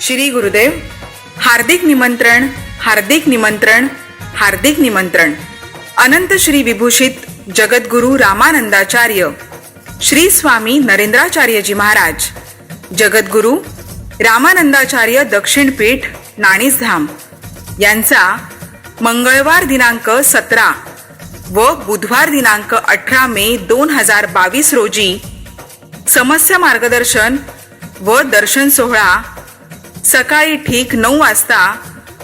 श्री गुरुदेव हार्दिक निमंत्रण हार्दिक निमंत्रण हार्दिक निमंत्रण. अनंत श्री विभूषित जगद्गुरु रामानंदाचार्य श्री स्वामी नरेंद्राचार्यजी महाराज जगद्गुरु रामानंदाचार्य दक्षिण पीठ नाणीसधाम. यांचा मंगळवार दिनांक सतरा व बुधवार दिनांक अठरा मे दोन हजार बावीस रोजी समस्या मार्गदर्शन व दर्शन सोहळा सकाळी ठीक नऊ वाजता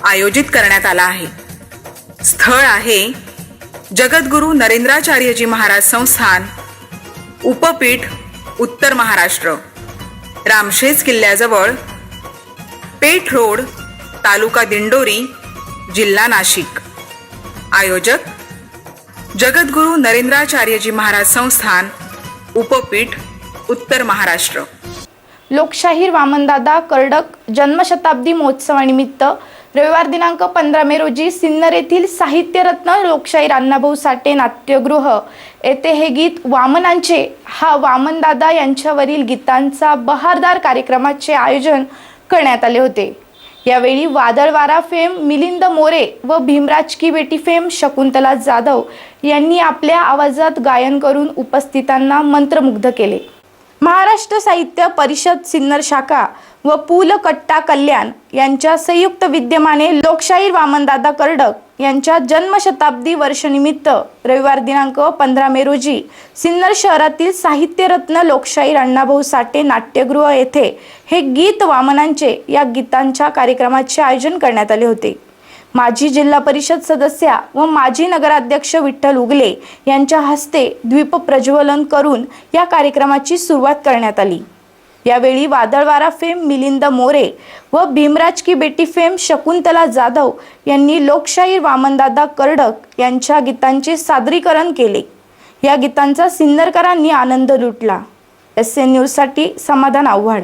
आयोजित करण्यात आला आहे. स्थळ आहे जगद्गुरु नरेंद्राचार्यजी महाराज संस्थान उपपीठ उत्तर महाराष्ट्र रामशेज किल्ल्याजवळ पेठ रोड तालुका दिंडोरी जिल्हा नाशिक. आयोजक जगद्गुरु नरेंद्राचार्यजी महाराज संस्थान उपपीठ उत्तर महाराष्ट्र. लोकशाहीर वामनदादा कर्डक जन्मशताब्दी महोत्सवानिमित्त रविवार दिनांक पंधरा मे रोजी सिन्नर येथील साहित्यरत्न लोकशाहीर अण्णाभाऊ साठे नाट्यगृह येथे हे गीत वामनांचे हा वामनदादा यांच्यावरील गीतांचा बहारदार कार्यक्रमाचे आयोजन करण्यात आले होते. यावेळी वादळवारा फेम मिलिंद मोरे व भीमराज की बेटी फेम शकुंतला जाधव यांनी आपल्या आवाजात गायन करून उपस्थितांना मंत्रमुग्ध केले. महाराष्ट्र साहित्य परिषद सिन्नर शाखा व पुल कट्टा कल्याण यांच्या संयुक्त विद्यमाने लोकशाहीर वामनदादा कर्डक यांच्या जन्मशताब्दी वर्षनिमित्त रविवार दिनांक पंधरा मे रोजी सिन्नर शहरातील साहित्यरत्न लोकशाहीर अण्णाभाऊ साठे नाट्यगृह येथे हे गीत वामनांचे या गीतांच्या कार्यक्रमाचे आयोजन करण्यात आले होते. माजी जिल्हा परिषद सदस्या व माजी नगराध्यक्ष विठ्ठल उगले यांच्या हस्ते द्वीप प्रज्वलन करून या कार्यक्रमाची सुरुवात करण्यात आली. यावेळी वादळवारा फेम मिलिंद मोरे व भीमराज की बेटी फेम शकुंतला जाधव यांनी लोकशाहीर वामनदादा कर्डक यांच्या गीतांचे सादरीकरण केले. या गीतांचा सिन्नरकरांनी आनंद लुटला. एस एन न्यूजसाठी समाधान आव्हाड.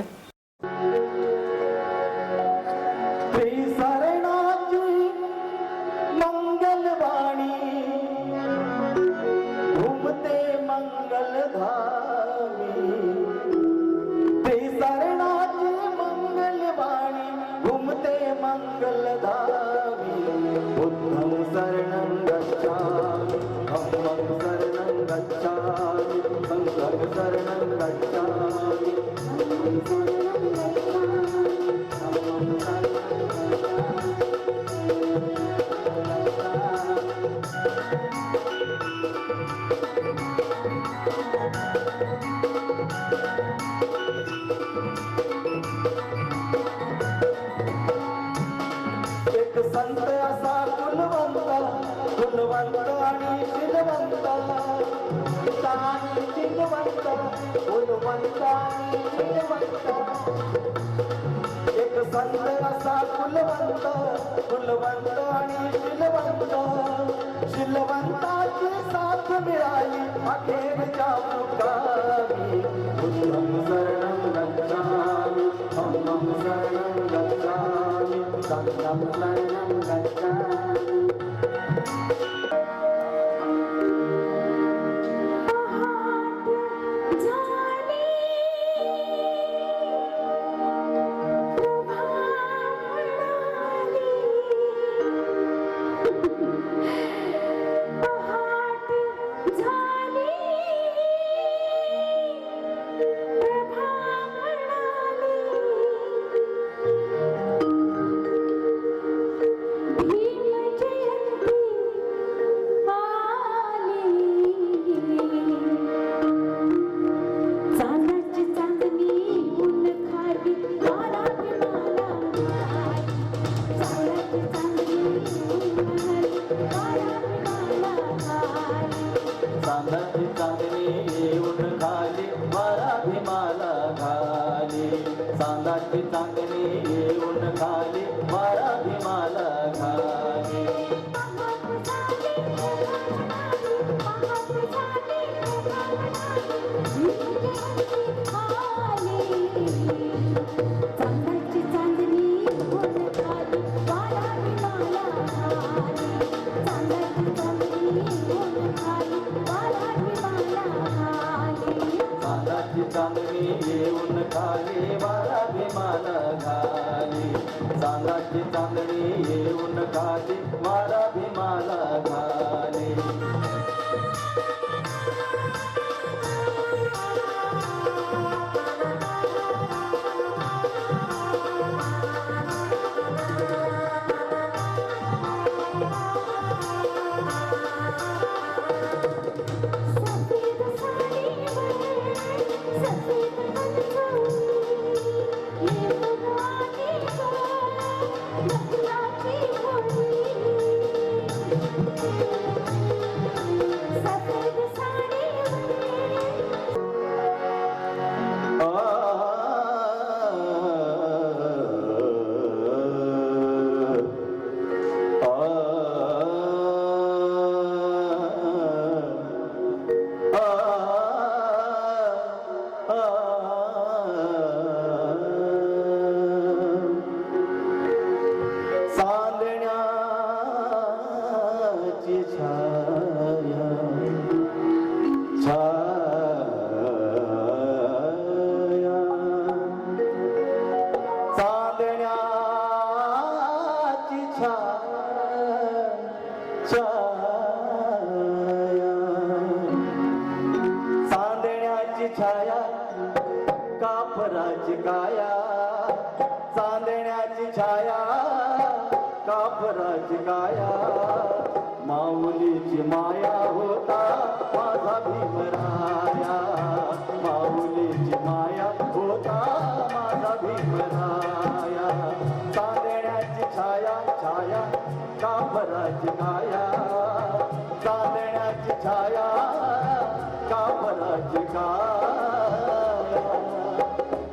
घुमते मंगलधामी बुद्धं शरणं गच्छामि। धम्मं शरणं गच्छामि। संघं शरणं गच्छामि पिता आणि शिलवंत कुलवंत एक संत असा कुलवंत कुलवंत आणि शिलवंत. शिलवंताची चांदाची चांगली येऊन खाली मारा भीमाला घाली चांदची माझी चांदणी येऊन खाली वारा भीमाला घाली खाली. चांदाची चांदणी येऊन खाली मारा भीमाला घाली छाया कापराची गाया माऊलीची माया होता माझा भीमराया. माऊलीची माया होता माझा भीमराया.